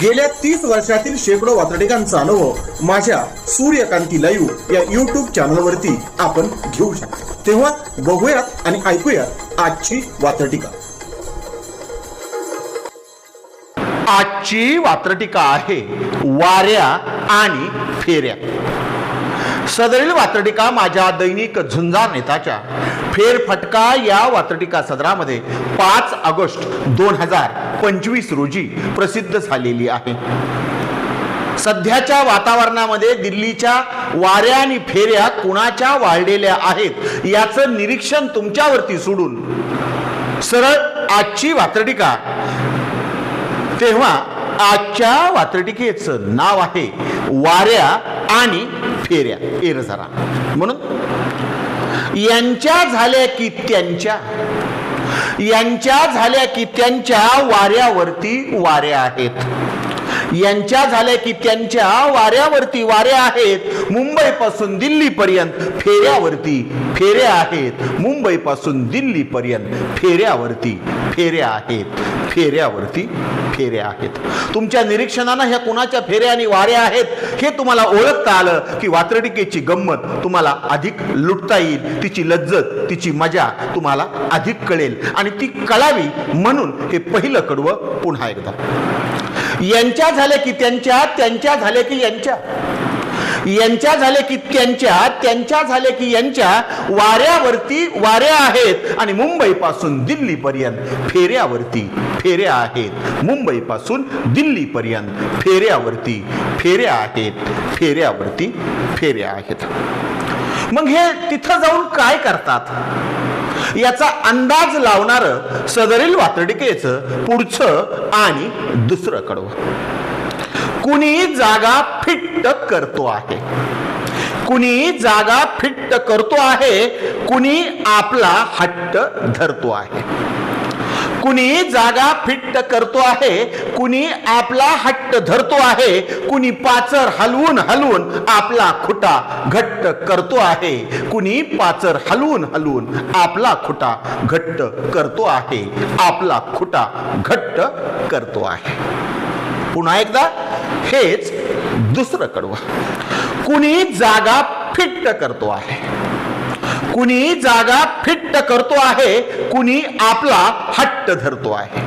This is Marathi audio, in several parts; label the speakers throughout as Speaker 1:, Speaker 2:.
Speaker 1: गेल्या तीस वर्षातील शेकडो वातडिकांचा अनुभव माझ्या सूर्यकांती लाईव्ह या युट्यूब चॅनलवरती आपण घेऊ शकतो. तेव्हा बघूयात आणि ऐकूयात आजची वातडिका
Speaker 2: आजची वात्रटिका आहे वाऱ्या आणि फेऱ्या. सदरील वात्रटिका माझ्या दैनिक झुंजार नेताच्या फेरफटका या वात्रटिका सदरामध्ये पाच ऑगस्ट दोन हजार पंचवीस रोजी प्रसिद्ध झालेली आहे. सध्याच्या वातावरणामध्ये दिल्लीच्या वाऱ्या आणि फेऱ्या कुणाच्या वाढलेल्या आहेत याचं निरीक्षण तुमच्यावरती सोडून सरळ आजची वात्रटिका. तेव्हा आजच्या वात्रटिकेचं नाव आहे वाऱ्या आणि फेऱ्या. एर म्हणून यांच्या झाल्या की त्यांच्या? यांच्या झाल्या की त्यांच्या वाऱ्यावरती वाऱ्या आहेत. यांच्या झाल्या की त्यांच्या वाऱ्यावरती वाऱ्या आहेत. मुंबईपासून दिल्लीपर्यंत फेऱ्यावरती फेऱ्या आहेत. मुंबईपासून दिल्लीपर्यंत फेऱ्यावरती फेऱ्या आहेत. फेऱ्यावरती फेऱ्या आहेत. तुमच्या निरीक्षणानं ह्या कुणाच्या फेऱ्या आणि वाऱ्या आहेत हे तुम्हाला ओळखता आलं की वात्रटिकेची गंमत तुम्हाला अधिक लुटता येईल. तिची लज्जत तिची मजा तुम्हाला अधिक कळेल. आणि ती कळावी म्हणून हे पहिलं कडवं पुन्हा एकदा. यांच्या झाल्या की त्यांच्या त्यांच्या झाल्या की यांच्या. यांच्या झाले की त्यांच्या त्यांच्या झाले की यांच्या वाऱ्यावरती वाऱ्या आहेत. आणि मुंबईपासून दिल्लीपर्यंत फेऱ्यावरती फेऱ्या आहेत. मुंबईपासून दिल्लीपर्यंत फेऱ्यावरती फेऱ्या आहेत. फेऱ्यावरती फेऱ्या आहेत. मग हे तिथं जाऊन काय करतात? याचा अंदाज लावणार सदरील वातडिकेचं पुढचं आणि दुसरं कडवं. कुणी जागा फिट्ट करतो आहे. कुणी जागा फिट्ट करतो आहे कुणी आपला हट्ट धरतो आहे. कुणी जागा फिट्ट करतो आहे कुणी आपला हट्ट धरतो आहे कुणी पाचर हलवून हलवून आपला खुटा घट्ट करतो आहे कुणी पाचर हलवून हलवून आपला खुटा घट्ट करतो आहे आपला खुटा घट्ट करतो आहे. पुन्हा एकदा हेच दुसरं कडवं. कुणी जागा फिट्ट करतो आहे. कुणी जागा फिट्ट करतो आहे कुणी आपला हट्ट धरतो आहे.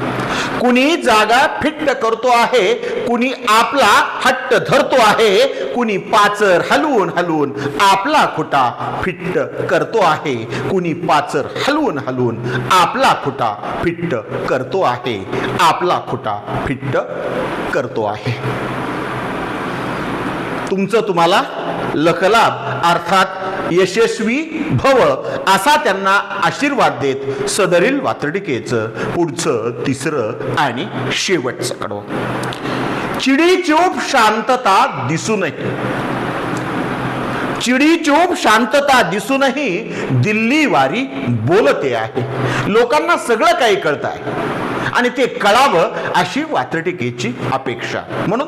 Speaker 2: कुणी जागा फिट्ट करतो आहे कुणी आपला हट्ट धरतो आहे कुणी पाचर हलवून हलवून आपला खुटा फिट्ट करतो आहे. कुणी पाचर हलवून हलवून आपला खुटा फिट्ट करतो आहे आपला खुटा फिट्ट करतो आहे. तुमचं तुम्हाला लखलाभ अर्थात यशस्वी भव असा त्यांना आशीर्वाद देत सदरील वातडिकेचं पुढचं तिसरं आणि शेवटचं कडवं. चिडी चोप शांतता दिसूनही चिडी चोप शांतता दिसूनही दिल्ली वारी बोलते आहे. लोकांना सगळं काही कळत आहे आणि ते कळावं अशी वात्रटिकेची अपेक्षा. म्हणून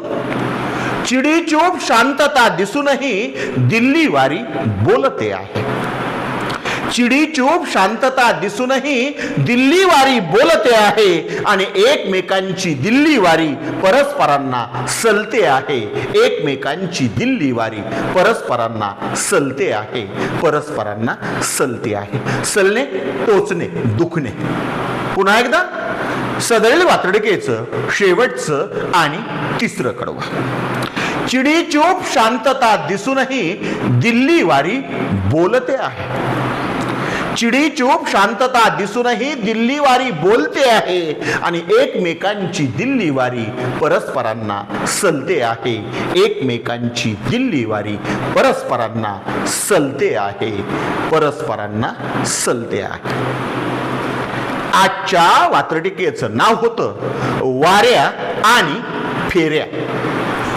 Speaker 2: चिडीचोप शांतता दिसूनही दिल्ली वारी बोलते आहे. चिडीचोप शांतता दिसूनही दिल्ली वारी बोलते आहे आणि एकमेकांची दिल्ली वारी परस्परांना सलते आहे. एकमेकांची दिल्ली वारी परस्परांना सलते आहे. परस्परांना सलते आहे. सलणे टोचणे दुखणे. पुन्हा एकदा सदैल वातडकेचं शेवटचं आणि तिसरं कडवं. चिडीचूप शांतता दिसूनही दिल्ली वारी बोलते आहे. चिडीचूप शांतता दिसूनही दिल्ली वारी बोलते आहे आणि एकमेकांची दिल्ली वारी परस्परांना सलते आहे. एकमेकांची दिल्ली वारी परस्परांना सलते आहे. परस्परांना सलते आहे. आजच्या वात्रटिकेचं नाव होतं वाऱ्या आणि फेऱ्या.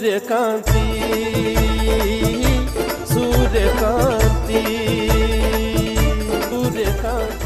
Speaker 1: Suryakanti Suryakanti Suryakanti